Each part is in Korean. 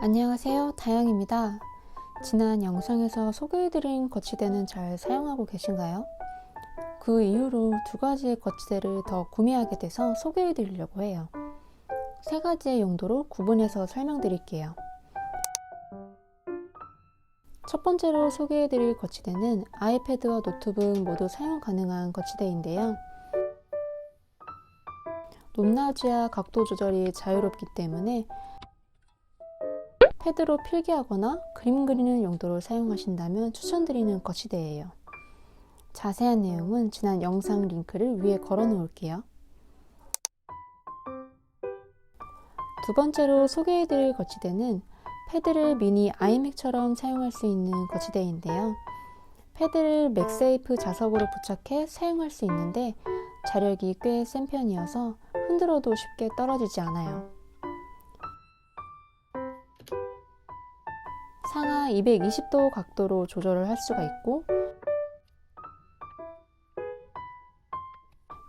안녕하세요. 다영입니다. 지난 영상에서 소개해드린 거치대는 잘 사용하고 계신가요? 그 이후로 두 가지의 거치대를 더 구매하게 돼서 소개해드리려고 해요. 세 가지의 용도로 구분해서 설명드릴게요. 첫 번째로 소개해드릴 거치대는 아이패드와 노트북 모두 사용 가능한 거치대인데요. 높낮이와 각도 조절이 자유롭기 때문에 패드로 필기하거나 그림 그리는 용도로 사용하신다면 추천드리는 거치대예요. 자세한 내용은 지난 영상 링크를 위에 걸어 놓을게요. 두 번째로 소개해드릴 거치대는 패드를 미니 아이맥처럼 사용할 수 있는 거치대인데요. 패드를 맥세이프 자석으로 부착해 사용할 수 있는데 자력이 꽤 센 편이어서 흔들어도 쉽게 떨어지지 않아요. 상하 220도 각도로 조절을 할 수가 있고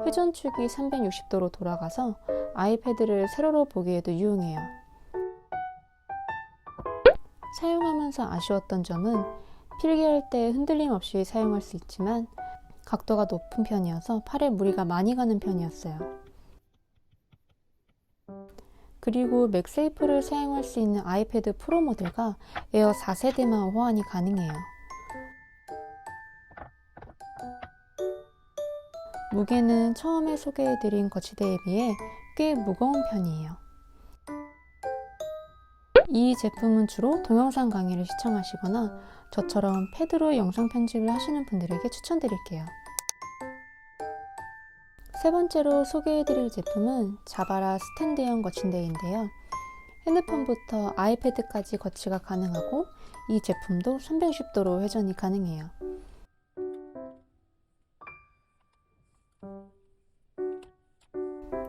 회전축이 360도로 돌아가서 아이패드를 세로로 보기에도 유용해요. 사용하면서 아쉬웠던 점은 필기할 때 흔들림 없이 사용할 수 있지만 각도가 높은 편이어서 팔에 무리가 많이 가는 편이었어요. 그리고 맥세이프를 사용할 수 있는 아이패드 프로 모델과 에어 4세대만 호환이 가능해요. 무게는 처음에 소개해드린 거치대에 비해 꽤 무거운 편이에요. 이 제품은 주로 동영상 강의를 시청하시거나 저처럼 패드로 영상 편집을 하시는 분들에게 추천드릴게요. 세 번째로 소개해드릴 제품은 자바라 스탠드형 거치대인데요. 핸드폰부터 아이패드까지 거치가 가능하고 이 제품도 360도로 회전이 가능해요.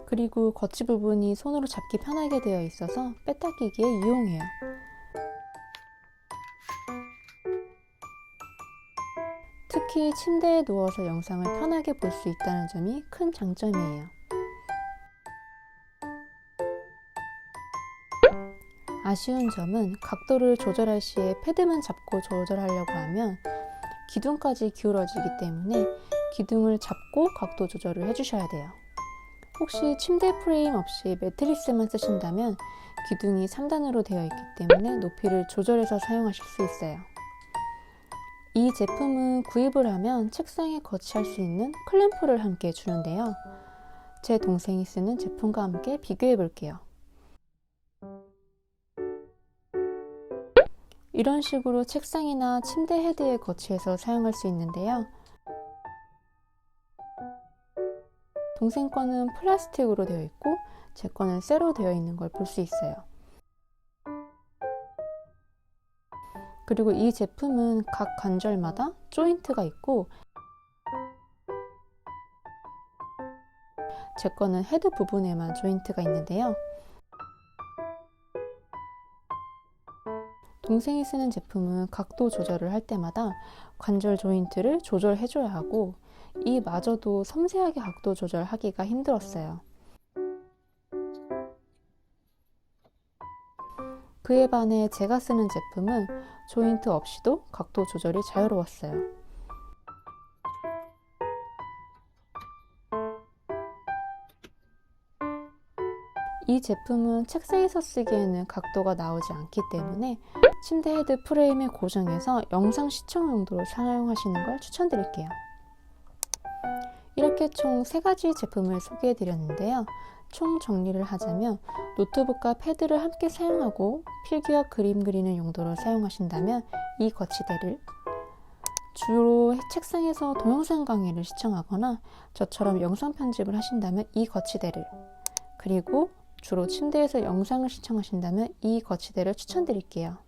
그리고 거치 부분이 손으로 잡기 편하게 되어 있어서 빼딱이기에 유용해요. 특히 침대에 누워서 영상을 편하게 볼 수 있다는 점이 큰 장점이에요. 아쉬운 점은 각도를 조절할 시에 패드만 잡고 조절하려고 하면 기둥까지 기울어지기 때문에 기둥을 잡고 각도 조절을 해주셔야 돼요. 혹시 침대 프레임 없이 매트리스만 쓰신다면 기둥이 3단으로 되어 있기 때문에 높이를 조절해서 사용하실 수 있어요. 이 제품은 구입을 하면 책상에 거치할 수 있는 클램프를 함께 주는데요. 제 동생이 쓰는 제품과 함께 비교해 볼게요. 이런 식으로 책상이나 침대 헤드에 거치해서 사용할 수 있는데요. 동생 거는 플라스틱으로 되어 있고 제 거는 쇠로 되어 있는 걸 볼 수 있어요. 그리고 이 제품은 각 관절마다 조인트가 있고 제 거는 헤드 부분에만 조인트가 있는데요. 동생이 쓰는 제품은 각도 조절을 할 때마다 관절 조인트를 조절해줘야 하고 이 마저도 섬세하게 각도 조절하기가 힘들었어요. 그에 반해 제가 쓰는 제품은 조인트 없이도 각도 조절이 자유로웠어요. 이 제품은 책상에서 쓰기에는 각도가 나오지 않기 때문에 침대 헤드 프레임에 고정해서 영상 시청 용도로 사용하시는 걸 추천드릴게요. 이렇게 총 3가지 제품을 소개해 드렸는데요. 총 정리를 하자면 노트북과 패드를 함께 사용하고 필기와 그림 그리는 용도로 사용하신다면 이 거치대를 주로 책상에서 동영상 강의를 시청하거나 저처럼 영상 편집을 하신다면 이 거치대를 그리고 주로 침대에서 영상을 시청하신다면 이 거치대를 추천드릴게요.